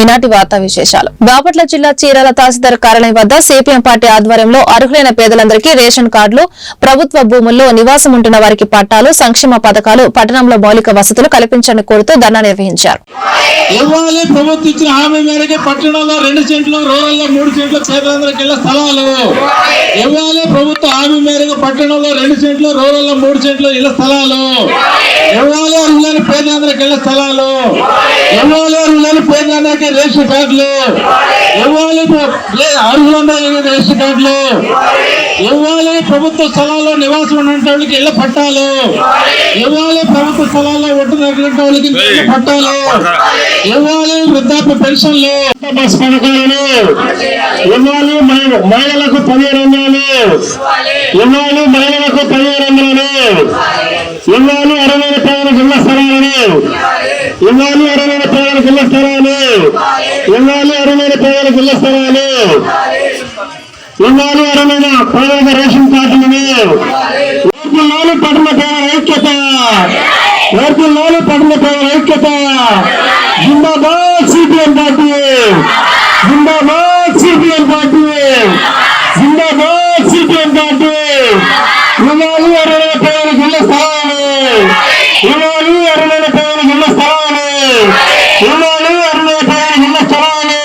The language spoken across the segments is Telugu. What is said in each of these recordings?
ఈనాటి వార్తా విశేషాలు. బాపట్ల జిల్లా చీరాల తహసీల్దార్ కార్యాలయం వద్ద సిపిఎం పార్టీ ఆధ్వర్యంలో అర్హులైన పేదలందరికీ రేషన్ కార్డులు ప్రభుత్వ భూముల్లో నివాసం ఉంటున్న వారికి పట్టాలు సంక్షేమ పథకాలు పట్టణంలో మౌలిక వసతులు కల్పించాలని కోరుతూ ధర్నా నిర్వహించారు. ఇవ్వాలి ప్రభుత్వం పట్టణంలో రెండు సెంట్లు రూరల్లో మూడు సెంట్లు పేదలందరికీ స్థలాలు. ఇవ్వాలి ప్రభుత్వ హామీ మేరకు పట్టణంలో రెండు సెంట్లు రూరల్లో మూడు సెంట్లు ఇళ్ళ స్థలాలు. ఇవ్వాలి అర్హులైన పేదలందరికీ స్థలాలు. ఇవ్వాలి అర్హులైన పేదలందరికీ రేషన్ కార్డులు. ఇవ్వాలి ప్ర- లే- అర్హులందరికీ రేషన్ కార్డులు. ఇవ్వాలి ప్రభుత్వ స్థలాల్లో నివాసం ఉన్నటువంటి వాళ్ళకి ఇళ్ళ పట్టాలు. ఇవ్వాలి ప్రభుత్వ స్థలాల్లో ఉంటున్నటువంటి వాళ్ళకి ఇళ్ళ పట్టాలు. ఇవ్వాలి వృద్ధాప్య పెన్షన్లు. బస్ పథకాలను ఇవ్వాలి మహి- మహిళలకు పదిహేను వందలు. ఇవ్వాలి మహిళలకు పదిహేను వందలను ఇవ్వాలి అరవై పేదలకు ఇళ్ళ స్థలాలను ఇవ్వాలి అరవై పేదలకు ఇళ్ళ స్థలాలు ఇవ్వాలి అరవై పేదలకు ఇళ్ళ స్థలాలు ఇవ్వాలి అరవైన పేదలకు రేషన్ కార్డులను ఓర్పుల్లోని పట్టణ పేదల ఐక్యత ఓర్పుల్లోని పట్టణ పేదల ఐక్యత జిందాబాద్ సిపిఎం పార్టీ జిందాబాద్ సిపిఎం పార్టీ జిందాబాద్ సిపిఎం పార్టీ ఇవ్వాలి అరవై పేదలకు ఇళ్ళ స్థలాలు ఇవ్వాలి అరుణైన పేరు ఇళ్ళ స్థలాలు. ఇవ్వాలి అరుణైన పేరు ఇళ్ళ స్థలాలు.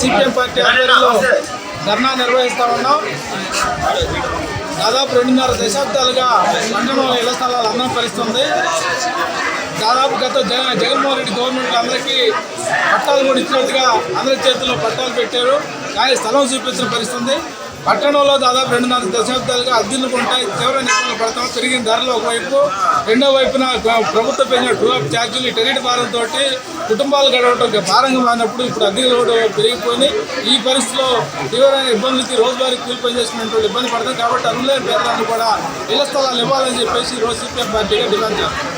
సిపిఎం పార్టీ ఆధ్వర్యంలో ధర్నా నిర్వహిస్తా ఉన్నాం. దాదాపు రెండున్నర దశాబ్దాలుగా పట్టణంలో ఇళ్ళ స్థలాలు అందరం పరిస్తుంది దాదాపు గత జగన్ జగన్మోహన్ రెడ్డి గవర్నమెంట్ అందరికీ పట్టాలు కూడా ఇచ్చినట్టుగా అందరి చేతుల్లో పట్టాలు పెట్టారు. కానీ స్థలం చూపించిన పరిస్థితుంది పట్టణంలో దాదాపు రెండున్నర దశాబ్దాలుగా అద్దెలు ఉంటాయి తీవ్ర నిబంధనలు పడతాం. పెరిగిన ధరలు ఒకవైపు రెండో వైపున ప్రభుత్వం పెంచిన ట్రూ ఛార్జీలు ఈ టెరిట్ భారంతో కుటుంబాలు గడవటం భారంగా మారినప్పుడు ఇప్పుడు అద్దెలు కూడా ఈ పరిస్థితిలో తీవ్రమైన ఇబ్బందులకి రోజువారీ కూలి పని ఇబ్బంది పడతాం కాబట్టి అరువులైన పేదలను కూడా ఇళ్ళ స్థలాలు ఇవ్వాలని చెప్పేసి రోజు సిపిఎం పార్టీగా డిమాండ్ చేస్తాం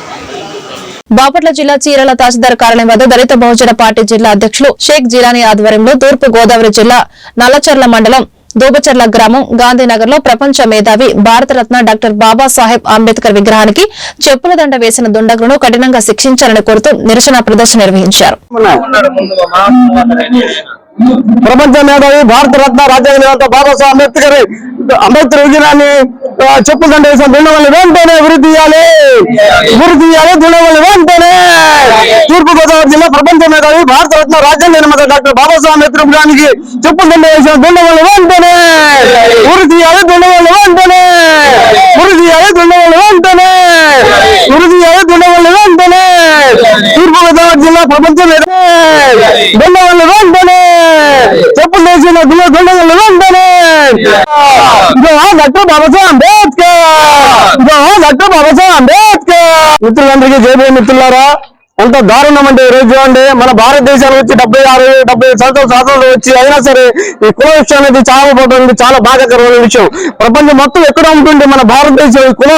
బాపట్ల జిల్లా చీరల తహసీల్దార్ కార్యాలయం వద్ద దళిత బహుజన పార్టీ జిల్లా అధ్యక్షులు షేక్ జిలానీ ఆధ్వర్యంలో తూర్పు గోదావరి జిల్లా నల్లచర్ల మండలం దూబచర్ల గ్రామం గాంధీనగర్లో ప్రపంచ మేధావి భారతరత్న డాక్టర్ బాబాసాహెబ్ అంబేద్కర్ విగ్రహానికి చెప్పుల దండ వేసిన దుండగులను కఠినంగా శిక్షించాలని కోరుతూ నిరసన ప్రదర్శన నిర్వహించారు. ప్రపంచ మేధావి భారత రత్న రాజ్యాంగ బాబాసాహెబ్ అంబేద్కర్ అంబేద్కర్ విగ్రహాన్ని చెప్పు దండ వేసిన దుండగల్ని వెంటనే వృద్ధి చేయాలి వృద్ధి చేయాలి దుండగల్ని వెంటనే తూర్పు గోదావరి జిల్లా ప్రపంచ మేధావి భారత రత్న రాజ్యాంగ నిర్మాత డాక్టర్ బాబాసాహెబ్ అంబేద్కర్ విజయానికి చెప్పు దండ వేసిన దుండగల్ని వెంటనే వృద్ధి చేయాలి దుండగల్ని వెంటనే వృద్ధి చేయాలి దుండగల్ని వెంటనే వృద్ధి చేయాలి దుండగల్ని వెంటనే తూర్పు గోదావరి జిల్లా ప్రపంచ మేధావి దుండగల్ని వెంటనే చెప్పులు వేసిన దుల్ల దుండగల్ని వెంటనే ఇదో డాక్టర్ బాబాసాహెబ్ అంబేద్కర్ డాక్టర్ బాబాసాహెబ్ అంబేద్కర్ మిత్రులందరికీ జైబీ మిత్రులారా. ఎంత దారుణం అంటే ఈ రోజు అండి మన భారతదేశానికి వచ్చి డెబ్బై ఆరు డెబ్బై సంవత్సరాల స్వాతంత్రం వచ్చి అయినా సరే ఈ కుల విషయం అనేది చాలా పోతుంది చాలా బాధాకరమైన విషయం. ప్రపంచం మొత్తం ఎక్కడ ఉంటుంది మన భారతదేశం ఈ కుల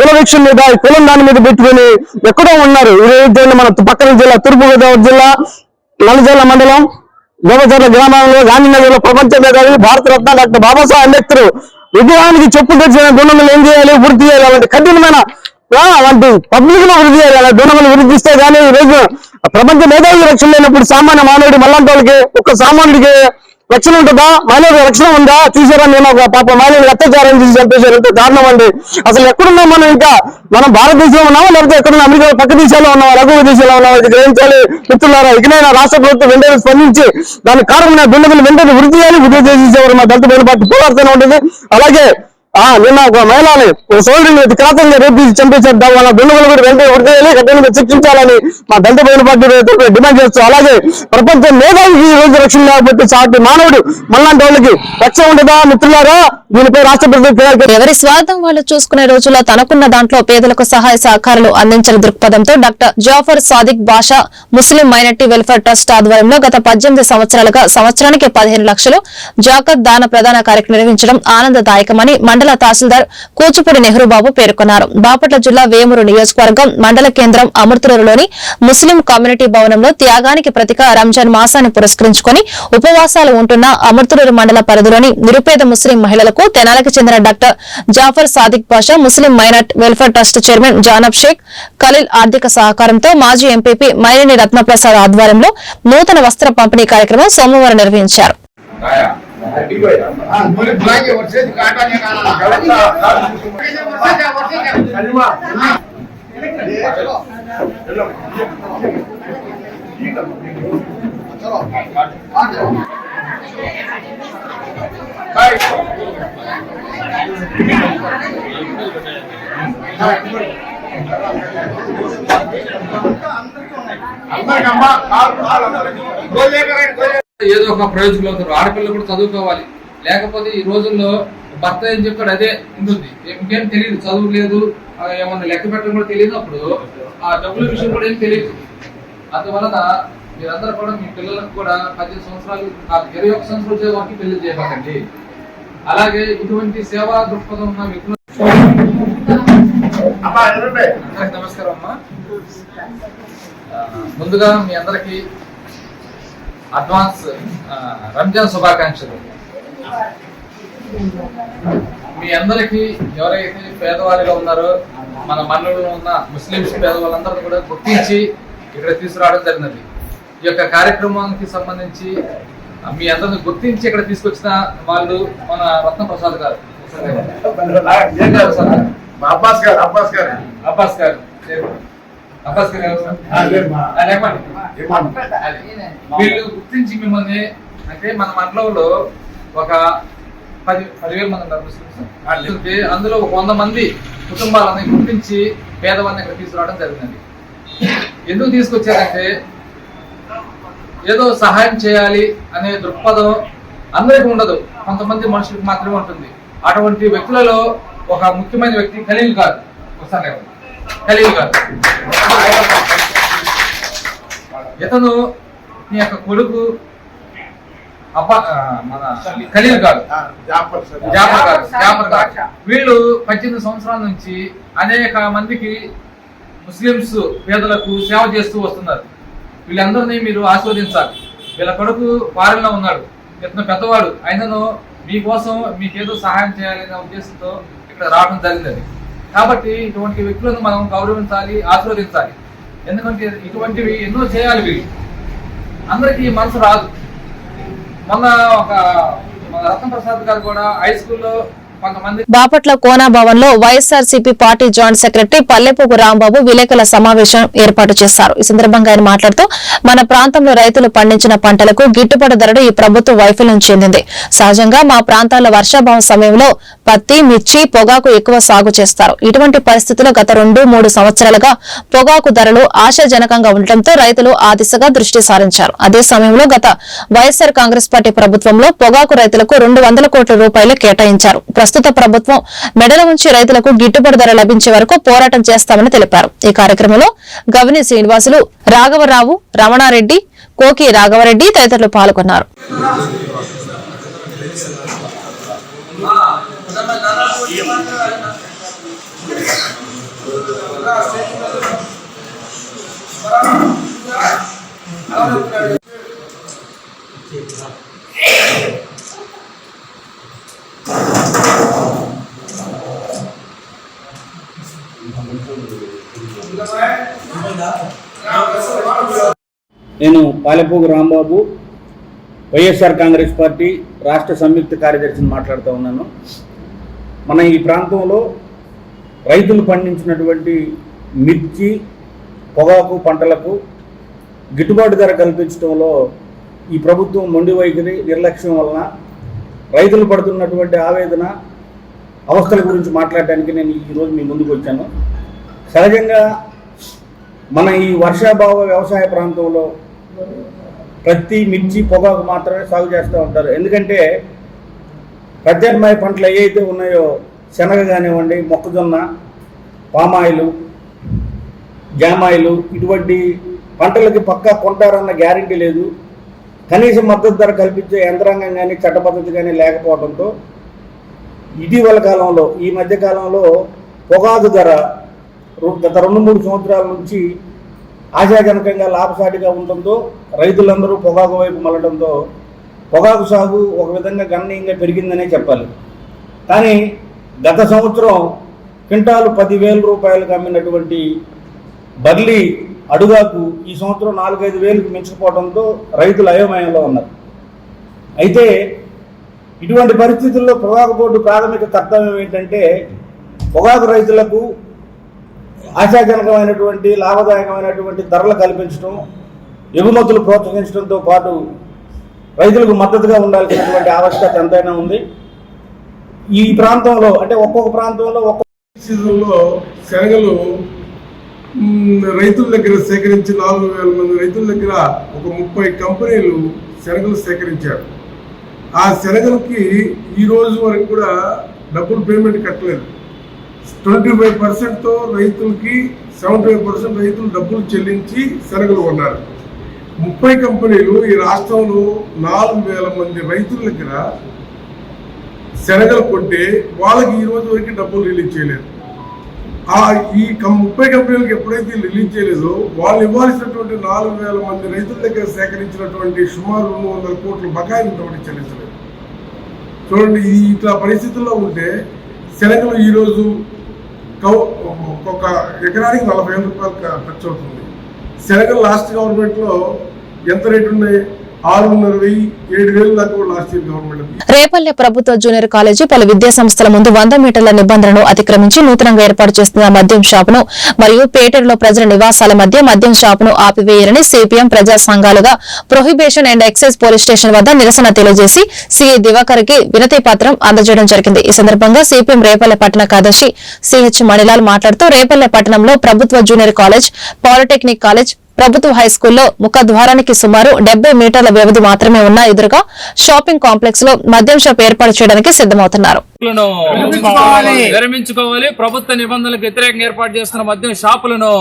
కుల విషయం మీద ఈ కులం దాని మీద పెట్టుకుని ఎక్కడో ఉన్నారు. ఈ రోజు మన పక్కన జిల్లా తూర్పు గోదావరి జిల్లా నల్లజల్ల మండలం గోపచర్ల గ్రామంలో గాంధీనగర్లో ప్రపంచ మేధావి భారతరత్న డాక్టర్ బాబాసాహెబ్ అంబేద్కర్ విగ్రహానికి చెప్పు తెచ్చిన గుణములు ఏం చేయాలి వృద్ధి చేయాలి అలాంటి కఠినమైన ఆ, అలాంటి పబ్లిక్లో వృద్ధి చేయాలి అలా గుణములు వృద్ధిస్తే కానీ ఈ రోజు ప్రపంచ మేధావి రక్షణ లేనప్పుడు సామాన్య మానవుడి మళ్ళంటి వాళ్ళకి ఒక సామాన్యుడికి రక్షణ ఉంటుందా మహిళలకు రక్షణ ఉందా? చూసారా మేము పాప మహిళలు అత్యాచారం చేసి చంపేశారు ఎంత దారుణం అండి. అసలు ఎక్కడున్నాం మనం ఇంకా మనం భారతదేశంలో ఉన్నామా? లేకపోతే ఎక్కడున్నా అమెరికా పక్క దేశాల్లో ఉన్నామా? రఘు దేశాల్లో ఉన్నామా? ఇది గ్రహించాలి మిత్రులారా ఇకనైనా రాష్ట్ర ప్రభుత్వం వెంటనే స్పందించి దాని కారణమైన దుండగులు వెంటనే వృద్ధి చేయాలి. వృద్ధి చేసేవారు మా దళిత బయలు పార్టీ పోరాడుతూనే ఉంటుంది. అలాగే నిన్న ఒక మహిళని ఒక సోదరుని క్రాతంగా రేపు చంపేశారు. వాళ్ళ వల్ల దుండగులు కూడా వెంటనే వృద్ధి చేయాలి కఠినంగా శిక్షించాలని మా దళిత బయలు పార్టీ డిమాండ్ చేస్తూ అలాగే ప్రపంచం మేధావికి ఈ రోజు రక్షణ లేకపోతే సాటి మానవుడు మళ్ళాంటి వాళ్ళకి రక్షణ ఉండదా మిత్రులారా? దీనిపై రాష్ట్ర ప్రభుత్వం ఎవరి స్వార్థం వాళ్ళు చూసుకునే రోజుల్లో తనకున్న దాంట్లో పేదలకు సహాయ సహకారాలు అందించిన దృక్పథంతో doctor Jafar Sadiq Basha Muslim minority welfare trust ఆధ్వర్యంలో గత పద్దెనిమిది సంవత్సరాలుగా సంవత్సరానికి పదిహేను లక్షలు జాకత్ దాన ప్రదాన కార్యక్రమం నిర్వహించడం ఆనందదాయకమని మండల మండల తహసీల్దార్ కూచిపూడి నెహ్రూ బాబు పేర్కొన్నారు. బాపట్ల జిల్లా వేమూరు నియోజకవర్గం మండల కేంద్రం అమృతూరులోని ముస్లిం కమ్యూనిటీ భవనంలో త్యాగానికి ప్రతిక రంజాన్ మాసాన్ని పురస్కరించుకుని ఉపవాసాలు ఉంటున్న అమృతూరు మండల పరిధిలోని నిరుపేద ముస్లిం మహిళలకు తెనాలకు చెందిన doctor Jafar Sadiq Pasha Muslim minority welfare trust chairman జానబ్ Sheikh Khalil ఆర్థిక సహకారంతో మాజీ ఎంపీపీ మైనేని రత్నప్రసాద్ ఆధ్వర్యంలో నూతన వస్త్ర పంపిణీ కార్యక్రమం సోమవారం నిర్వహించారు. అందరికమ్మా కాలు కాలు అందరికి గోలేకరే గోలే ఏదో ఒక ప్రయోజకులు అవుతారు ఆడపిల్లలు కూడా చదువుకోవాలి. లేకపోతే ఈ రోజుల్లో భర్త ఏం చెప్తాడు? అదే ఉంటుంది. ఇంకేం తెలియదు. చదువు లేదు. ఏమన్నా లెక్క పెట్టడం కూడా తెలియదు అప్పుడు. ఆ డబ్బుల విషయం కూడా ఏం తెలియదు. అందువలన మీరందరూ కూడా మీ పిల్లలకు కూడా పద్దెనిమిది సంవత్సరాలు ఇరవై ఒక్క సంవత్సరాలు వచ్చే వరకు పెళ్ళి చేయబాకండి అలాగే ఇటువంటి సేవా దృక్పథం ఉన్న వ్యక్తులు నమస్కారం అమ్మా. ముందుగా మీ అందరికి అడ్వాన్స్ రంజాన్ శుభాకాంక్షలు. మీ అందరికి ఎవరైతే పేదవారిగా ఉన్నారో మన మండలంలో ఉన్న ముస్లింస్ పేదవాళ్ళందరినీ కూడా గుర్తించి ఇక్కడ తీసుకురావడం జరిగినది. ఈ యొక్క కార్యక్రమానికి సంబంధించి మీ అందరిని గుర్తించి ఇక్కడ తీసుకొచ్చిన వాళ్ళు మన రత్న ప్రసాద్ గారు. ఏం గారు సార్. అబ్బాస్ గారు అబ్బాస్ గారు. అబ్బాస్ గారు. వీళ్ళు గుర్తించి మిమ్మల్ని అంటే మన మండలంలో ఒక పది పదివేల మంది ఉన్నారు ముస్లిమ్స్ అందులో ఒక వంద మంది కుటుంబాలని గుర్తించి పేదవాళ్ళని ఇక్కడ తీసుకురావడం జరిగింది ఎందుకు తీసుకొచ్చారంటే ఏదో సహాయం చేయాలి అనే దృక్పథం అందరికీ ఉండదు. కొంతమంది మనుషులకు మాత్రమే ఉంటుంది. అటువంటి వ్యక్తులలో ఒక ముఖ్యమైన వ్యక్తి ఖలీల్ గారు ఒకసారి. ఖలీల్ గారు ఇతను నీ యొక్క కొడుకు అబ్బా మన ఖలీల్ గారు ఆ, జాఫర్ సార్. జాఫర్ గారు జాఫర్ గారు. వీళ్ళు పద్దెనిమిది సంవత్సరాల నుంచి అనేక మందికి ముస్లిమ్స్ పేదలకు సేవ చేస్తూ వస్తున్నారు. వీళ్ళందరినీ మీరు ఆస్వాదించాలి వీళ్ళ కొడుకు ఫారెన్లో ఉన్నాడు. ఇతను పెద్దవాడు. అయినను మీకోసం మీకేదో సహాయం చేయాలనే ఉద్దేశంతో ఇక్కడ రావడం జరిగింది. కాబట్టి ఇటువంటి వ్యక్తులను మనం గౌరవించాలి ఆస్వాదించాలి ఎందుకంటే ఇటువంటివి ఎన్నో చేయాలి వీళ్ళు. అందరికీ మనసు రాదు. మొన్న ఒక మన రత్న ప్రసాద్ గారు కూడా హై స్కూల్లో బాపట్ల కోనా భవన్లో YSRCP party joint secretary Pallepogu Rambabu విలేకరుల సమావేశం ఏర్పాటు చేశారు. ఈ సందర్భంగా ఆయన మాట్లాడుతూ మన ప్రాంతంలో రైతులు పండించిన పంటలకు గిట్టుబాటు ధరలు ఈ ప్రభుత్వం వైఫల్యం చెందింది. సహజంగా మా ప్రాంతాల్లో వర్షాభావం సమయంలో పత్తి మిర్చి పొగాకు ఎక్కువ సాగు చేస్తారు. ఇటువంటి పరిస్థితుల్లో గత రెండు మూడు సంవత్సరాలుగా పొగాకు ధరలు ఆశాజనకంగా ఉండటంతో రైతులు ఆ దిశగా దృష్టి సారించారు. అదే సమయంలో గత వైఎస్ఆర్ కాంగ్రెస్ పార్టీ ప్రభుత్వంలో పొగాకు రైతులకు రెండు వందల కోట్ల రూపాయలు కేటాయించారు. ప్రస్తుత ప్రభుత్వం మెడల ఉంచి రైతులకు గిట్టుబాటు ధర లభించే వరకు పోరాటం చేస్తామని తెలిపారు. ఈ కార్యక్రమంలో గవిని శ్రీనివాసులు రాఘవరావు రమణారెడ్డి కోకి రాఘవరెడ్డి తదితరులు పాల్గొన్నారు. నేను Palepogu Rambabu YSR Congress party రాష్ట్ర సంయుక్త కార్యదర్శిని మాట్లాడుతూ ఉన్నాను. మన ఈ ప్రాంతంలో రైతులు పండించినటువంటి మిర్చి పొగాకు పంటలకు గిట్టుబాటు ధర కల్పించడంలో ఈ ప్రభుత్వం మొండి వైఖరి నిర్లక్ష్యం వలన రైతులు పడుతున్నటువంటి ఆవేదన అవస్థల గురించి మాట్లాడడానికి నేను ఈరోజు మీ ముందుకు వచ్చాను. సహజంగా మన ఈ వర్షాభావ వ్యవసాయ ప్రాంతంలో ప్రతి మిర్చి పొగాకు మాత్రమే సాగు చేస్తూ ఉంటారు. ఎందుకంటే ప్రత్యామ్నాయ పంటలు ఏవైతే ఉన్నాయో శనగ కానివ్వండి మొక్కజొన్న పామాయిలు జామాయిలు ఇటువంటి పంటలకి పక్కా కొంటారన్న గ్యారంటీ లేదు. కనీస మద్దతు ధర కల్పించే యంత్రాంగం కానీ చట్టపద్ధతి కానీ లేకపోవడంతో ఇటీవల కాలంలో ఈ మధ్య కాలంలో పొగాకు ధర గత రెండు మూడు సంవత్సరాల నుంచి ఆశాజనకంగా లాభసాటిగా ఉండడంతో రైతులందరూ పొగాకు వైపు మళ్ళడంతో పొగాకు సాగు ఒక విధంగా గణనీయంగా పెరిగిందనే చెప్పాలి. కానీ గత సంవత్సరం క్వింటాలు పదివేల రూపాయలకు అమ్మినటువంటి బర్లీ అడుగాకు ఈ సంవత్సరం నాలుగైదు వేలకు మించిపోవడంతో రైతులు అయోమయంలో ఉన్నారు. అయితే ఇటువంటి పరిస్థితుల్లో పొగాకు బోర్డు ప్రాథమిక కర్తవ్యం ఏంటంటే పొగాకు రైతులకు ఆశాజనకమైనటువంటి లాభదాయకమైనటువంటి ధరలు కల్పించడం ఎగుమతులు ప్రోత్సహించడంతో పాటు రైతులకు మద్దతుగా ఉండాల్సినటువంటి ఆవశ్యకత ఎంతైనా ఉంది. ఈ ప్రాంతంలో అంటే ఒక్కొక్క ప్రాంతంలో ఒక్కొక్క సీజన్లో శనగలు రైతుల దగ్గర సేకరించి నాలుగు వేల మంది రైతుల దగ్గర ఒక ముప్పై కంపెనీలు శనగలు సేకరించారు. ఆ శనగలకి ఈ రోజు వరకు కూడా డబ్బులు పేమెంట్ కట్టలేదు. ట్వంటీ ఫైవ్ పర్సెంట్తో రైతులకి సెవెంటీ ఫైవ్ పర్సెంట్ రైతులు డబ్బులు చెల్లించి శనగలు కొన్నారు. ముప్పై కంపెనీలు ఈ రాష్ట్రంలో నాలుగు వేల మంది రైతుల దగ్గర శనగలు కొంటే వాళ్ళకి ఈ రోజు వరకు డబ్బులు రిలీజ్ చేయలేదు. ఆ ఈ ముప్పై కంపెనీలకు ఎప్పుడైతే రిలీజ్ చేయలేదో వాళ్ళు ఇవ్వాల్సినటువంటి నాలుగు వేల మంది రైతుల దగ్గర సేకరించినటువంటి సుమారు రెండు వందల కోట్ల బకాయిలు ఇంతవరకు చెల్లించలేదు. చూడండి ఇట్లా పరిస్థితుల్లో ఉంటే శనగలు ఈరోజు కౌ ఒక ఎకరానికి నలభై వేల రూపాయలు ఖర్చు అవుతుంది. శనగలు లాస్ట్ గవర్నమెంట్లో ఎంత రేటు ఉన్నాయి? రేపల్లె ప్రభుత్వ జూనియర్ కాలేజీ పలు విద్యా సంస్థల ముందు వంద మీటర్ల నిబంధనను అతిక్రమించి నూతనంగా ఏర్పాటు చేస్తున్న మద్యం షాపును మరియు పేటెరులో ప్రజల నివాసాల మధ్య మద్యం షాపును ఆపివేయాలని సిపిఎం ప్రజా సంఘాలుగా prohibition and excise police station వద్ద నిరసన తెలియజేసి సిఐ దివాకర్కి వినతి పత్రం అందజేయడం జరిగింది. ఈ సందర్భంగా సిపిఎం రేపల్లె పట్టణ కార్యదర్శి సిహెచ్ మణిలాల్ మాట్లాడుతూ రేపల్లె పట్టణంలో ప్రభుత్వ జూనియర్ కాలేజ్ పాలిటెక్నిక్ కాలేజ్ ప్రభుత్వ హైస్కూల్లో ముఖద్వారానికి సుమారు డెబ్బై మీటర్ల వ్యవధి మాత్రమే ఉన్న ఎదురుగా షాపింగ్ కాంప్లెక్స్లో మద్యం షాప్ ఏర్పాటు చేయడానికి సిద్దమవుతున్నారు విరమించుకోవాలి ప్రభుత్వ నిబంధనలకు వ్యతిరేకంగా ఏర్పాటు చేస్తున్న మద్యం షాపులను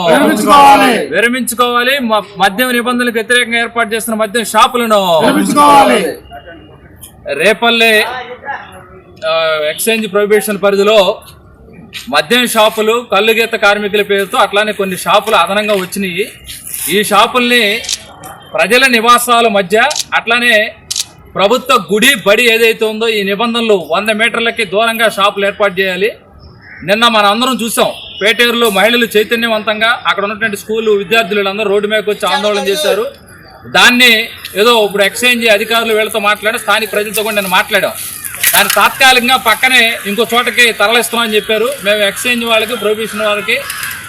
విరమించుకోవాలి మద్యం నిబంధనలకు వ్యతిరేకంగా ఏర్పాటు చేస్తున్న మద్యం షాపులను రేపల్లె ఎక్స్చేంజ్ ప్రొహిబిషన్ పరిధిలో మద్యం షాపులు కల్లుగీత కార్మికుల పేరుతో అట్లానే కొన్ని షాపులు అదనంగా వచ్చినాయి. ఈ షాపుల్ని ప్రజల నివాసాల మధ్య అట్లానే ప్రభుత్వ గుడి బడి ఏదైతే ఉందో ఈ నిబంధనలు వంద మీటర్లకి దూరంగా షాపులు ఏర్పాటు చేయాలి. నిన్న మన అందరం చూసాం. పేటేరులో మహిళలు చైతన్యవంతంగా అక్కడ ఉన్నటువంటి స్కూలు విద్యార్థులు అందరూ రోడ్డు మీదకి వచ్చి ఆందోళన చేశారు. దాన్ని ఏదో ఇప్పుడు ఎక్స్చేంజ్ అధికారులు వీళ్ళతో మాట్లాడి స్థానిక ప్రజలతో కూడా నేను మాట్లాడాం. దాన్ని తాత్కాలికంగా పక్కనే ఇంకో చోటకి తరలిస్తామని చెప్పారు. మేము ఎక్స్చేంజ్ వాళ్ళకి ప్రొహిబిషన్ వాళ్ళకి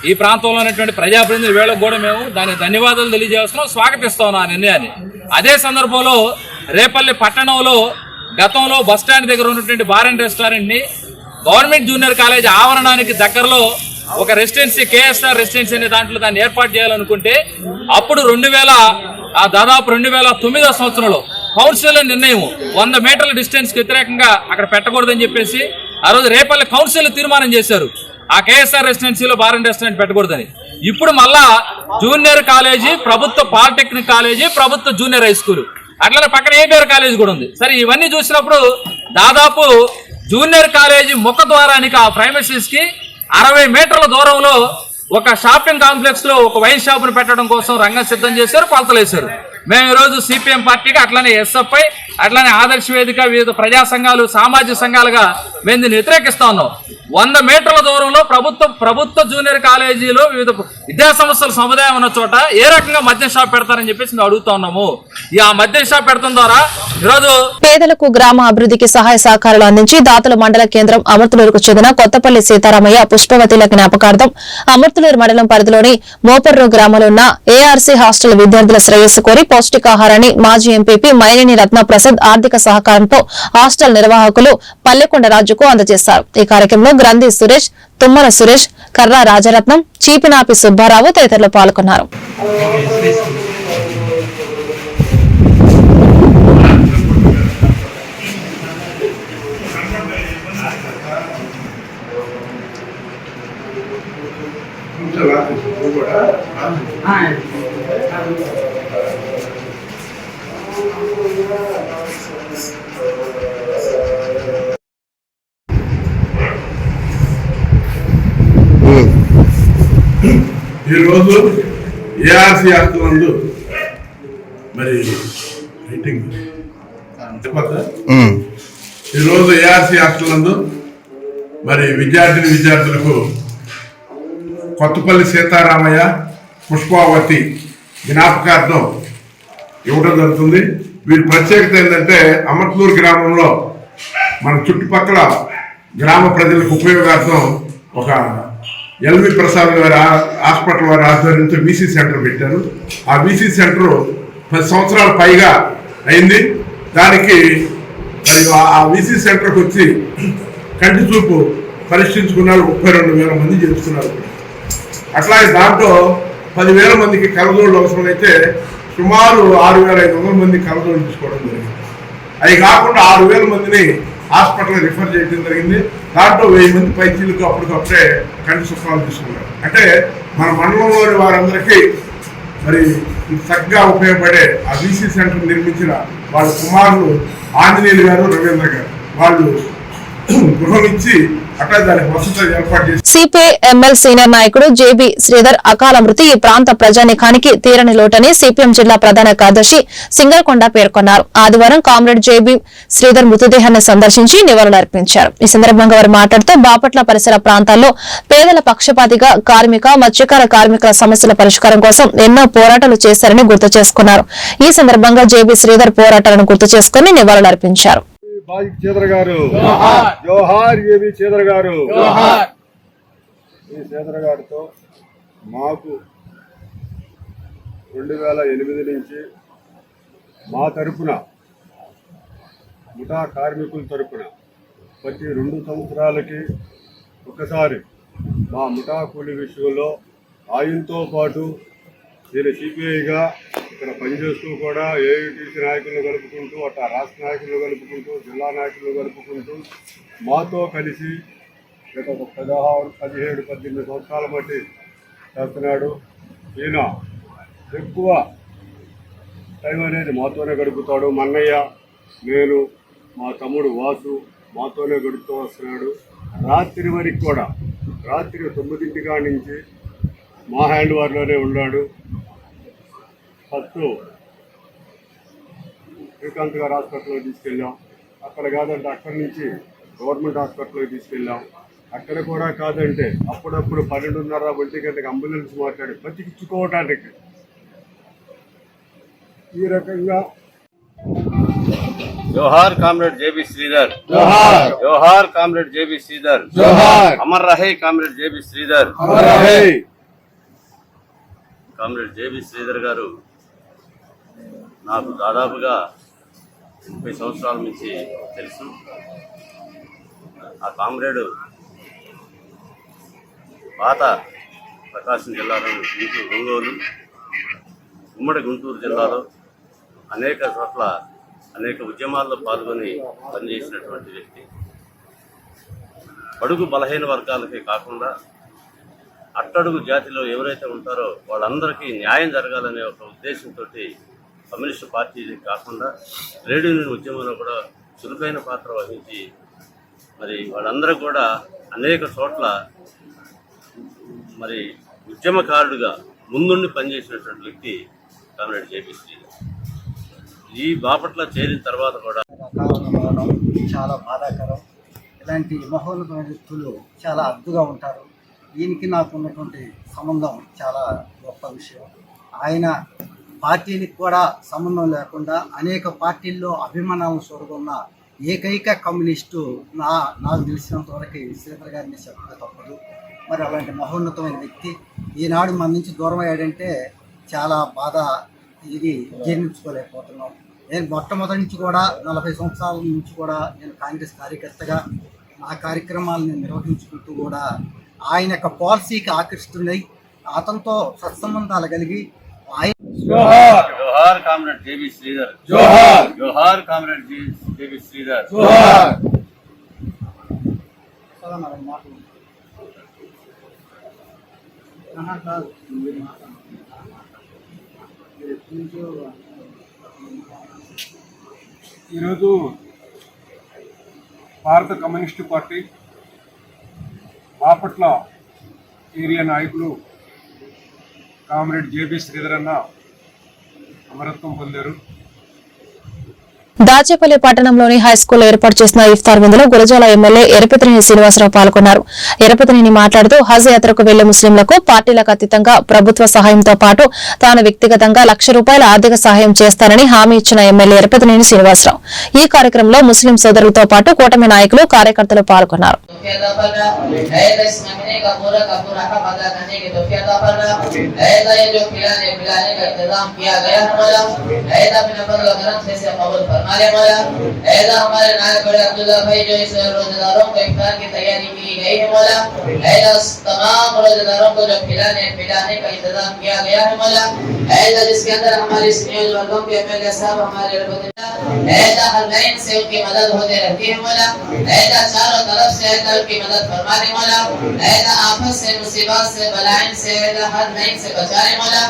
ఈ ప్రాంతంలో ఉన్నటువంటి ప్రజాప్రతినిధులు వేళకు కూడా మేము దానికి ధన్యవాదాలు తెలియజేస్తున్నాం స్వాగతిస్తాం ఆ నిర్ణయాన్ని. అదే సందర్భంలో రేపల్లి పట్టణంలో గతంలో బస్టాండ్ దగ్గర ఉన్నటువంటి బార్ అండ్ రెస్టారెంట్ని గవర్నమెంట్ జూనియర్ కాలేజ్ ఆవరణానికి దగ్గరలో ఒక రెసిడెన్సీ కేఎస్ఆర్ రెసిడెన్సీ అనే దాంట్లో దాన్ని ఏర్పాటు చేయాలనుకుంటే అప్పుడు రెండు వేల దాదాపు రెండు వేల తొమ్మిదో సంవత్సరంలో కౌన్సిల్ నిర్ణయం వంద మీటర్ల డిస్టెన్స్కి వ్యతిరేకంగా అక్కడ పెట్టకూడదని చెప్పేసి ఆ రోజు రేపల్లి కౌన్సిల్ తీర్మానం చేశారు. ఆ కేఎస్ఆర్ రెసిడెన్సీలో బార్ అండ్ రెస్టారెంట్ పెట్టకూడదని. ఇప్పుడు మళ్ళా జూనియర్ కాలేజీ ప్రభుత్వ పాలిటెక్నిక్ కాలేజీ ప్రభుత్వ జూనియర్ హై స్కూల్. అట్లనే పక్కన ఏబిఆర్ కాలేజీ కూడా ఉంది. సరే ఇవన్నీ చూసినప్పుడు దాదాపు జూనియర్ కాలేజీ ముఖ ద్వారానికి ఆ ప్రైమసీస్కి అరవై మీటర్ల దూరంలో ఒక షాపింగ్ కాంప్లెక్స్లో ఒక వైన్ షాప్ను పెట్టడం కోసం రంగం సిద్ధం చేశారు కొలతలేశారు. మేము ఈరోజు సిపిఎం పార్టీకి అట్లానే ఎస్ఎఫ్ఐ అట్లానే ఆదర్శ వేదిక వివిధ ప్రజా సంఘాలు సామాజిక సంఘాలుగా మేము దీన్ని వ్యతిరేకిస్తా ఉన్నాం. వంద మీటర్ల దూరంలో ప్రభుత్వ ప్రభుత్వ జూనియర్ కాలేజీలో వివిధ విద్యా సంస్థల సముదాయం ఉన్న చోట ఏ రకంగా మద్యం షాప్ పెడతారని చెప్పేసి మేము అడుగుతా ఉన్నాము. ఈ ఆ మద్యం షాప్ పెడతాం ద్వారా ఈరోజు పేదలకు గ్రామ అభివృద్ధికి సహాయ సహకారాలు అందించి దాతల మండల కేంద్రం అమర్తులూరుకు చెందిన కొత్తపల్లి సీతారామయ్య పుష్పవతిల జ్ఞాపకార్థం అమర్తులూరు మండలం పరిధిలోని మోపర్రు గ్రామంలో ఉన్న ఏఆర్సీ హాస్టల్ విద్యార్థుల శ్రేయస్సు కోరి పౌష్టికాహారాన్ని మాజీ ఎంపీపీ రత్న రత్నప్రసాద్ ఆర్థిక సహకారంతో హాస్టల్ నిర్వాహకులు పల్లెకొండ రాజుకు అందజేశారు. ఈ కార్యక్రమంలో గ్రంథి సురేష్ తుమ్మల సురేష్ కర్రా రాజరత్నం చీపినాపి సుబ్బారావు తదితరులు పాల్గొన్నారు. కూడా ఈరోజు ఏఆర్సీ ఆస్తులందు మరి మీటింగ్? ఈరోజు ఏఆర్సీ హాస్టల్ మరి విద్యార్థిని విద్యార్థులకు కొత్తపల్లి సీతారామయ్య పుష్పావతి జ్ఞాపకార్థం ఇవ్వడం జరుగుతుంది వీరి ప్రత్యేకత ఏంటంటే అమర్తూరు గ్రామంలో మన చుట్టుపక్కల గ్రామ ప్రజలకు ఉపయోగార్థం ఒక ఎల్వి ప్రసాద్ గారి హాస్పిటల్ వారి ఆధ్వర్యంతో బీసీ సెంటర్ పెట్టారు. ఆ బీసీ సెంటర్ పది సంవత్సరాల పైగా అయింది. దానికి మరి ఆ- బీసీ సెంటర్కి వచ్చి కంటి చూపు పరీక్షించుకున్నారు. ముప్పై రెండు వేల మంది చేస్తున్నారు. అట్లాగే దాంట్లో పదివేల మందికి కలదోళ్ళు అవసరమైతే సుమారు ఆరు వేల ఐదు వందల మంది కలదోళ్ళు తీసుకోవడం జరిగింది. అవి కాకుండా ఆరు వేల మందిని హాస్పిటల్ రిఫర్ చేయడం జరిగింది. దాంట్లో వెయ్యి మంది పైద్యులకు అప్పటికప్పుడే కంటి సుఖాలు తీసుకున్నారు. అంటే మన మండలంలోని వారందరికీ మరి చక్కగా ఉపయోగపడే ఆ బీసీ సెంటర్ నిర్మించిన వాళ్ళ కుమారులు ఆంజనేయులు గారు రవీంద్ర గారు. వాళ్ళు గృహం ఇచ్చి సిపిఐ ఎంఎల్ సీనియర్ నాయకుడు జేబీ శ్రీధర్ అకాల మృతి ఈ ప్రాంత ప్రజానికానికి తీరని లోటని సిపిఎం జిల్లా ప్రధాన కార్యదర్శి సింగల్కొండ పేర్కొన్నారు. ఆదివారం కామ్రేడ్ జేబీ శ్రీధర్ మృతదేహాన్ని సందర్శించి నివాళులర్పించారు ఈ సందర్భంగా వారు మాట్లాడుతూ బాపట్ల పరిసర ప్రాంతాల్లో పేదల పక్షపాతిగా కార్మిక మత్స్యకార కార్మికుల సమస్యల పరిష్కారం కోసం ఎన్నో పోరాటాలు చేశారని గుర్తు చేసుకున్నారు. ఈ సందర్భంగా జేబీ శ్రీధర్ పోరాటాలను గుర్తు చేసుకుని నివాళులర్పించారు బాజీ చేదర్ గారు. జోహార్. ఏబి చేదర్ గారు? ఈ చేదర్ గారితో మాకు రెండు వేల ఎనిమిది నుంచి మా తరపున ముఠా కార్మికుల తరపున ప్రతి రెండు సంవత్సరాలకి ఒకసారి మా ముఠా కూలి విషయంలో ఆయనతో పాటు నేను సిపిఐగా ఇక్కడ పనిచేస్తూ కూడా ఏఐటీసీ నాయకులను కలుపుకుంటూ అట్లా రాష్ట్ర నాయకులను కలుపుకుంటూ జిల్లా నాయకులను కలుపుకుంటూ మాతో కలిసి గత ఒక పదహారు పదిహేడు పద్దెనిమిది సంవత్సరాల బట్టి చేస్తున్నాడు. ఈయన ఎక్కువ టైం అనేది మాతోనే గడుపుతాడు. మన్నయ్య నేను మా తమ్ముడు వాసు మాతోనే గడుపుతూ వస్తున్నాడు. రాత్రి వరకు కూడా రాత్రి తొమ్మిదింటి కాడి నుంచి మా హ్యాండ్ వార్లోనే ఉన్నాడు. ఫస్ట్ శ్రీకాంత్ గారు హాస్పిటల్కి తీసుకెళ్ళాం. అక్కడ కాదంటే అక్కడి నుంచి గవర్నమెంట్ హాస్పిటల్కి తీసుకెళ్ళాం. అక్కడ కూడా కాదంటే అప్పుడప్పుడు పన్నెండున్నర ఒంటి గంటకి అంబులెన్స్ మాట్లాడి బతికించుకోవటానికి. ఈ రకంగా జోహార్ కామ్రేడ్ జేబీ శ్రీధర్. జోహార్. జోహార్ కామ్రేడ్ జేబీ శ్రీధర్. జోహార్. అమర్ రహే comrade JB Sridhar. Comrade JB Sridhar గారు నాకు దాదాపుగా ముప్పై సంవత్సరాల నుంచి తెలుసు. ఆ కామ్రేడు పాత ప్రకాశం జిల్లాలో గుంటూరు ఒంగోలు ఉమ్మడి గుంటూరు జిల్లాలో అనేక చోట్ల అనేక ఉద్యమాల్లో పాల్గొని పనిచేసినటువంటి వ్యక్తి. బడుగు బలహీన వర్గాలకే కాకుండా అట్టడుగు జాతిలో ఎవరైతే ఉంటారో వాళ్ళందరికీ న్యాయం జరగాలనే ఒక ఉద్దేశంతో కమ్యూనిస్టు పార్టీ కాకుండా ట్రేడ్ యూనియన్ ఉద్యమంలో కూడా చురుకైన పాత్ర వహించి మరి వాళ్ళందరూ కూడా అనేక చోట్ల మరి ఉద్యమకారుడుగా ముందుండి పనిచేసినటువంటి వ్యక్తి కామ్రేడ్ జేపీ ఈ బాపట్ల చేరిన తర్వాత కూడా చాలా బాధాకరం. ఇలాంటి మహోన్నతమైన వ్యక్తులు చాలా అద్దుగా ఉంటారు. ఈయనకి నాకు ఉన్నటువంటి సంబంధం చాలా గొప్ప విషయం. ఆయన పార్టీలకు కూడా సంబంధం లేకుండా అనేక పార్టీల్లో అభిమానాలను చూడకున్న ఏకైక కమ్యూనిస్టు నా నాకు తెలిసినంత వరకు శ్రీధర్ గారిని చెప్పక తప్పదు. మరి అలాంటి మహోన్నతమైన వ్యక్తి ఈనాడు మన నుంచి దూరం అయ్యాడంటే చాలా బాధ. ఇది జీర్ణించుకోలేకపోతున్నాం. నేను మొట్టమొదటి నుంచి కూడా నలభై సంవత్సరాల నుంచి కూడా నేను కాంగ్రెస్ కార్యకర్తగా నా కార్యక్రమాలను నిర్వహించుకుంటూ కూడా ఆయన యొక్క పాలసీకి ఆకర్షితున్నై అతనితో సత్సంబంధాలు కలిగి జోహార్. Comrade JB Sridhar. జోహార్. జోహార్ కామ్రేడ్ జేబీ శ్రీధర్. జోహార్. ఈరోజు భారత కమ్యూనిస్టు పార్టీ బాపట్ల ఏరియా నాయకులు కామ్రేడ్ జేబీ శ్రీధరన్న అమరత్వం పొందారు. దాచేపల్లి పట్టణంలోని హైస్కూల్లో ఏర్పాటు చేసిన ఇఫ్తార్ విందులో గురజాల ఎమ్మెల్యే ఎరపతినేని శ్రీనివాసరావు పాల్గొన్నారు. ఎరపతినేని మాట్లాడుతూ హజ్ యాత్రకు వెళ్ళే ముస్లింలకు పార్టీలకు అతీతంగా ప్రభుత్వ సహాయంతో పాటు తాను వ్యక్తిగతంగా లక్ష రూపాయల ఆర్థిక సహాయం చేస్తానని హామీ ఇచ్చిన ఎమ్మెల్యే ఎరపతినేని శ్రీనివాసరావు. ఈ కార్యక్రమంలో ముస్లిం సోదరులతో పాటు కూటమి నాయకులు కార్యకర్తలు పాల్గొన్నారు. फरमाने वाला ऐसा हमारे नायक बड़े अब्दुल्ला भाई जो इस रोजेदारों को इफ्तार की तैयारी के लिए गई है मौला ऐसा तमाम रोजेदारों को जो खिलाने, पिलाने का इंतज़ाम किया गया है मौला ऐसा जिसके अंदर हमारे सीनियर वर्गों के एम एल ए साहब, हमारे ऐसा हर लाइन से उनकी मदद होते रहती है मौला ऐसा चारों तरफ़ से ऐसा उनकी मदद फरमाने मौला ऐसा आपस से, मुसीबत से बलाइन से, ऐसा हर लाइन से बचाने मौला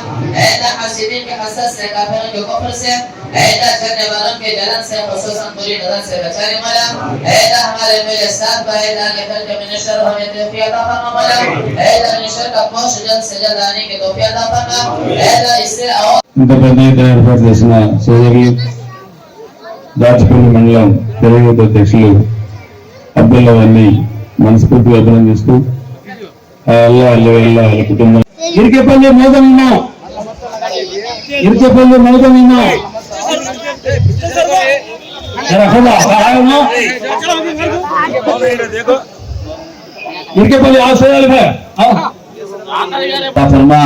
ऐसा हसीदीन के हसद से, काफिरों के कुफर से, ऐसा चलने वालों के जलन से खुसूसन बुरी नजर से बचा ले मौला ऐ अल्लाह हमारे मेरे साथ का ऐ अल्लाह के दर के मिनिस्टर हमें तौफीक अता फरमा मौला ऐ अल्लाह मिनिस्टर का पोस्ट जल्द से जल्द आने की तौफीक अता फरमा ऐ अल्लाह इससे और ఇంత పెద్ద ఎత్తున ఏర్పాటు చేసిన సోదరులు దాచిపల్లి మండలం తెలుగు అధ్యక్షులు అబ్దుల్లా వారిని మనస్ఫూర్తిగా అభినందిస్తూ ఆ అల్లా అల్లి వెళ్ళ వాళ్ళ కుటుంబం ఇరికేపల్లి మోదమిన్నా ఇరికేపల్లి మోదమిన్నా ఇరికేపల్లి ఆశ్రయాలు अता फरमा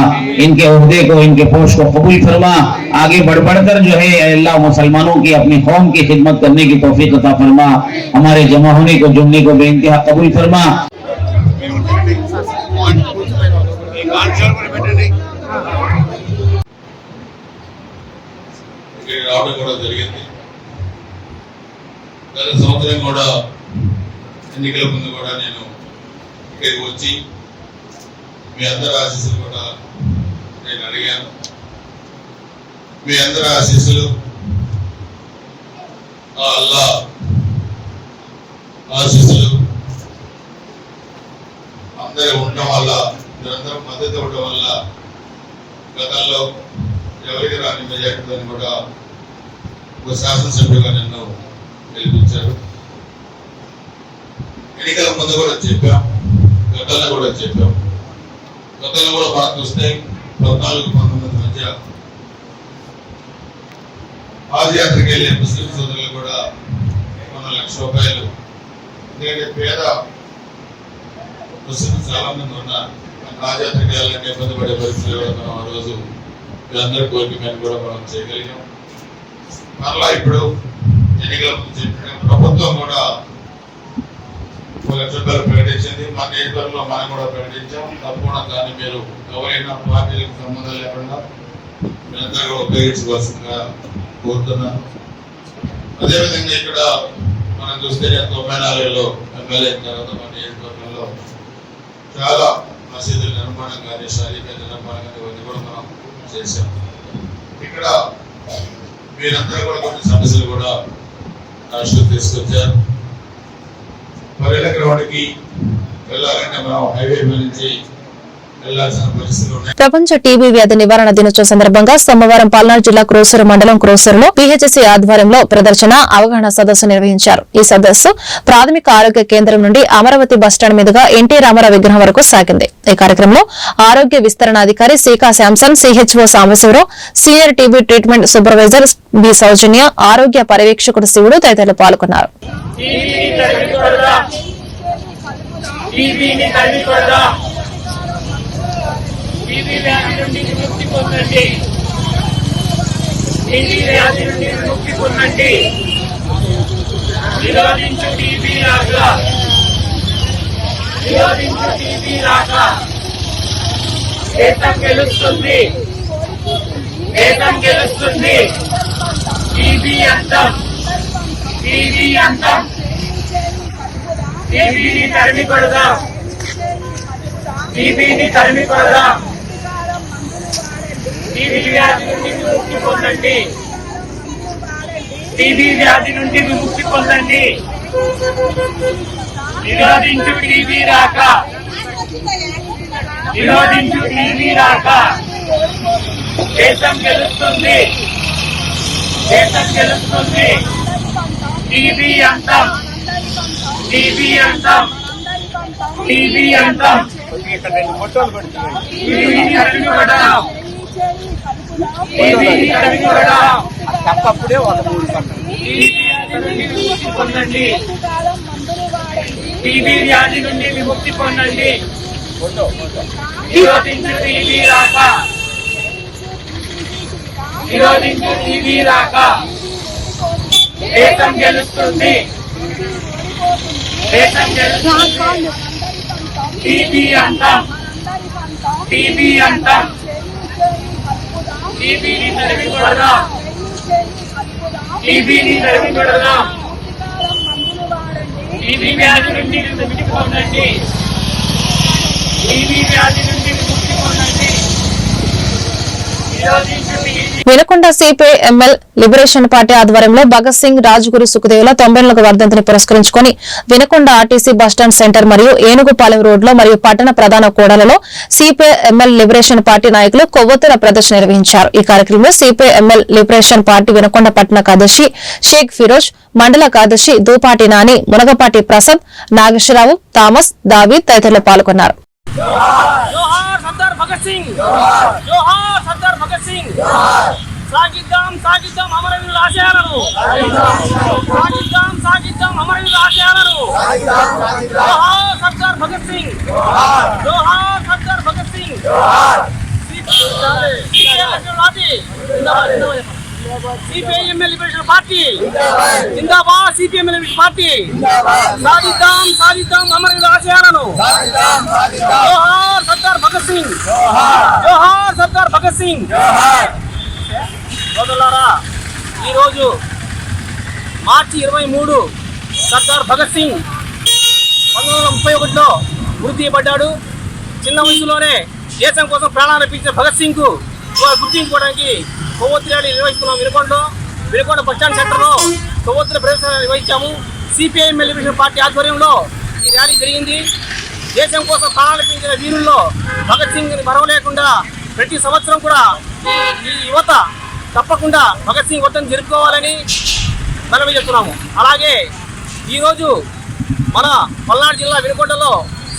इनके उहदे को इनके पोस्ट को कबूल फरमा आगे बढ़ बढ़कर जो है अल्लाह मुसलमानों की अपनी कौम की खिदमत करने की तौफीक अता फरमा हमारे जमा होने को जुड़ने को बेइंतहा कबूल फरमा ఇక్కడికి రావడం కూడా జరిగింది గత సంవత్సరం కూడా ఎన్నికల ముందు కూడా నేను ఇక్కడికి వచ్చి మీ అందరి ఆశీస్సులు కూడా నేను అడిగాను. మీ అందరి ఆశీస్సులు ఆ అల్లా ఆశీస్సులు అందరూ ఉండటం వల్ల నిరంతరం మద్దతు ఇవ్వడం వల్ల గతంలో ఎవరికి రాని మెజార్టీతో కూడా ఒక శాసనసభ్యుగా నన్ను గెలిపించారు ఎన్నికల ముందు కూడా చెప్పాం గతంలో కూడా చెప్పాం. గతంలో కూడా బాగా చూస్తే పద్నాలుగు పంతొమ్మిది మధ్య పాదయాత్రకి వెళ్ళే ముస్లిం సోదరులు కూడా మన లక్ష రూపాయలు. ఎందుకంటే పేద ముస్లిం చాలా మంది ఉన్నారు పాదయాత్రకి వెళ్ళాలంటే ఇబ్బంది పడే పరిస్థితులు కూడా మనం ఆ రోజు వీళ్ళందరి కోరికని కూడా మనం చేయగలిగాం. మరలా ఇప్పుడు ఎన్నికల ప్రభుత్వం కూడా ఒక లక్ష రూపాయలు ప్రకటించింది. మా నియోజకవర్గంలో మనం కూడా ప్రకటించాం. తప్పకుండా దాన్ని మీరు ఎవరైనా పార్టీలకు సంబంధం లేకుండా మీరంతా కూడా ఉపయోగించుకోవాల్సిందిగా కోరుతున్నాను అదేవిధంగా ఇక్కడ మనం చూస్తే తొంభై నాలుగులో ఎమ్మెల్యే తర్వాత మన నియోజకవర్గంలో చాలా మసీదుల నిర్మాణం కానీ శారీరక నిర్మాణం కానీ ఇవన్నీ కూడా మనం చేశాం. ఇక్కడ మీరందరూ కూడా కొన్ని సమస్యలు కూడా రాష్ట్రం తీసుకొచ్చారు పరిలక్రమణకి వెళ్ళాలంటే మనం హైవే నుంచి ప్రపంచ టీబీ వ్యాధి నివారణ దినోత్సవం సందర్భంగా సోమవారం పల్నాడు జిల్లా క్రోసూరు మండలం క్రోసూరులో పిహెచ్సి ఆధ్వర్యంలో ప్రదర్శన అవగాహన సదస్సు నిర్వహించారు. ఈ సదస్సు ప్రాథమిక ఆరోగ్య కేంద్రం నుండి అమరావతి బస్టాండ్ మీదుగా ఎన్టీ రామారావు విగ్రహం వరకు సాగింది. ఈ కార్యక్రమంలో ఆరోగ్య విస్తరణ అధికారి Sika Samson CHO Sambasiva Rao senior TB treatment supervisor B Soujanya ఆరోగ్య పర్యవేక్షకుడు శివుడు తదితరులు పాల్గొన్నారు. టీబీని టీవీ టీబీ వ్యాధి నుండి విముక్తి పొందండి. టీవీ వ్యాధి నుండి విముక్తి పొందండి. నిరోధించు టీబీ రాక నిరోధించు టీబీ రాక ఏతం గెలుస్తుంది. ఏతం గెలుస్తుంది. టీబీ అంతం. టీబీ అంతం. టీవీని తరిమి కొడదాం. టీబీని తరిమి కొడదాం. టీబీ వ్యాధి నుండి విముక్తి పొందండి. టీబీ వ్యాధి నుండి విముక్తి పొందండి. నిరోధించు టీబీ రాక. నిరోధించు టీబీ రాక. దేశం గెలుస్తుంది. దేశం గెలుస్తుంది. టీవీ అంతం. టీవీ అంతం. టీవీ అంతం. టీవీని అడిగి కొడదాం టీవీని అడిగి కొడదాం తప్పప్పుడే వాళ్ళ మూడు విముక్తి పొందండి టీబీ వ్యాధి నుండి విముక్తి పొందండి నిరోధించు టీబీ రాక నిరోధించు టీబీ రాక దేశం గెలుస్తుంది దేశం గెలుస్తుంది టీబీ అంతం టీబీ అంతం టీబీని తరిమి కొడదాం టీబీని తరిమి కొడదాం టీబీ వ్యాధి నుండి విడిపోండి టీబీ వ్యాధి నుండి విముక్తి పొందండి నిరోధించు TB Vinukonda CPI ML liberation party ఆధ్వర్యంలో భగత్ సింగ్ రాజ్గురు సుఖదేవుల తొంభై నాలుగు వర్ధంతిని పురస్కరించుకొని వినకొండ ఆర్టీసీ బస్టాండ్ సెంటర్ మరియు ఏనుగుపాలెం రోడ్లో మరియు పట్టణ ప్రధాన కూడలలో సిపిఐ ఎంఎల్ లిబరేషన్ పార్టీ నాయకులు కొవ్వొత్తుల ప్రదర్శన నిర్వహించారు. ఈ కార్యక్రమంలో CPI ML liberation party Vinukonda పట్టణ కార్యదర్శి షేక్ ఫిరోజ్ మండల కార్యదర్శి దూపాటి నాని మునగపాటి ప్రసాద్ నాగేశ్వరరావు థామస్ దావీద్ తదితరులు పాల్గొన్నారు. భగత్ సింగ్. జోహార్ సర్దార్ భగత్ సింగ్. సాగిద్దాం సాగిద్దాం అమరవీరుల ఆశయాలను. సాగిద్దాం సాగిద్దాం అమరవీరుల ఆశయాలను. జోహార్ సర్దార్ భగత్ సింగ్. జోహార్ Sardar Bhagat Singh. CPIML liberation party. జిందాబాద్ సిపిఎంఎల్ లిబరేషన్ పార్టీ. సాధిద్దాం సాధిద్దాం అమరవీరుల ఆశయాలను. జోహార్ సర్దార్ భగత్ సింగ్. జోహార్ సర్దార్ భగత్ సింగ్. సోదరులారా ఈరోజు మార్చి ఇరవై మూడు సర్దార్ భగత్ సింగ్ పంతొమ్మిది వందల ముప్పై ఒకటిలో మృతి పడ్డాడు. చిన్న వయసులోనే దేశం కోసం ప్రాణాలు అర్పించిన భగత్ సింగ్కు గుర్తించుకోవడానికి కొవ్వొత్తి ర్యాలీ నిర్వహిస్తున్నాం వినుకొండలో వినుకొండ బస్టాండ్ సెంటర్లో కొవ్వొత్తుల ప్రదర్శన నిర్వహించాము. సిపిఐఎం ఎలిమినేషన్ పార్టీ ఆధ్వర్యంలో ఈ ర్యాలీ జరిగింది. దేశం కోసం ప్రాణాలు పెంచిన వీరుల్లో భగత్ సింగ్ మరవలేకుండా ప్రతి సంవత్సరం కూడా ఈ- యువత తప్పకుండా భగత్ సింగ్ వర్ధన్ జరుపుకోవాలని మనవి చెప్తున్నాము అలాగే ఈరోజు మన పల్నాడు జిల్లా వినుకొండలో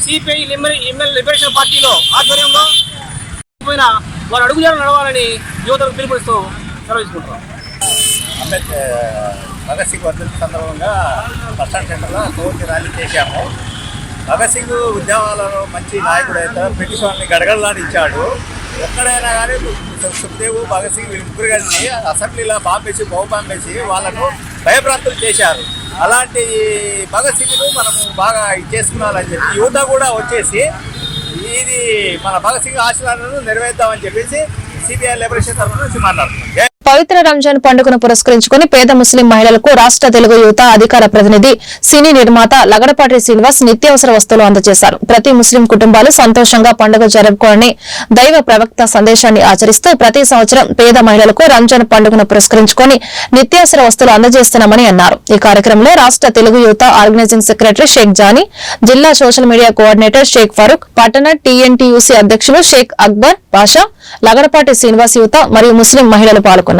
సిపిఐ ఎమ్మెల్యే లిబరేషన్ పార్టీలో ఆధ్వర్యంలో పోయిన వారు అడుగుజాడలు నడవాలని యువతకు పిలుపునిస్తూ సెలవుకుంటున్నాం అంబేద్కర్ భగత్ సింగ్ వర్ధంతి సందర్భంగా బస్టాండ్ సెంటర్లో కోర్టు ర్యాలీ చేశాము. భగత్ సింగ్ ఉద్యమాలలో మంచి నాయకుడు అయితే బ్రిటిష్ వాళ్ళని గడగడలాడించాడు. ఎక్కడైనా కానీ సుఖదేవ్ భగత్ సింగ్ ముగ్గురు కలిసి అసెంబ్లీలో బాంబేసి బహుబాంబేసి వాళ్ళను భయభ్రాంతులు చేశారు. అలాంటి భగత్ సింగ్ను మనము బాగా ఇది చేసుకున్నారని చెప్పి యువత కూడా వచ్చేసి ఇది మన భగత్ సింగ్ ఆశయాలను నెరవేర్దామని చెప్పేసి సిపిఐ లిబరేషన్ తరఫున నుంచి మాట్లాడుతున్నాం. పవిత్ర రంజాన్ పండుగను పురస్కరించుకుని పేద ముస్లిం మహిళలకు రాష్ట్ర తెలుగు యువత అధికార ప్రతినిధి సినీ నిర్మాత లగడపాటి శ్రీనివాస్ నిత్యావసర వస్తువులు అందజేశారు. ప్రతి ముస్లిం కుటుంబాలు సంతోషంగా పండుగ జరుపుకోవాలని దైవ ప్రవక్త సందేశాన్ని ఆచరిస్తూ ప్రతి సంవత్సరం పేద మహిళలకు రంజాన్ పండుగను పురస్కరించుకుని నిత్యావసర వస్తువులు అందజేస్తున్నామని అన్నారు. ఈ కార్యక్రమంలో రాష్ట్ర తెలుగు యువత ఆర్గనైజింగ్ సెక్రటరీ షేక్ జానీ జిల్లా social media coordinator Sheikh Farooq పట్టణ టీఎన్టీయూసీ అధ్యక్షులు షేక్ అక్బర్ బాషా లగడపాటి శ్రీనివాస్ యువత మరియు ముస్లిం మహిళలు పాల్గొన్నారు.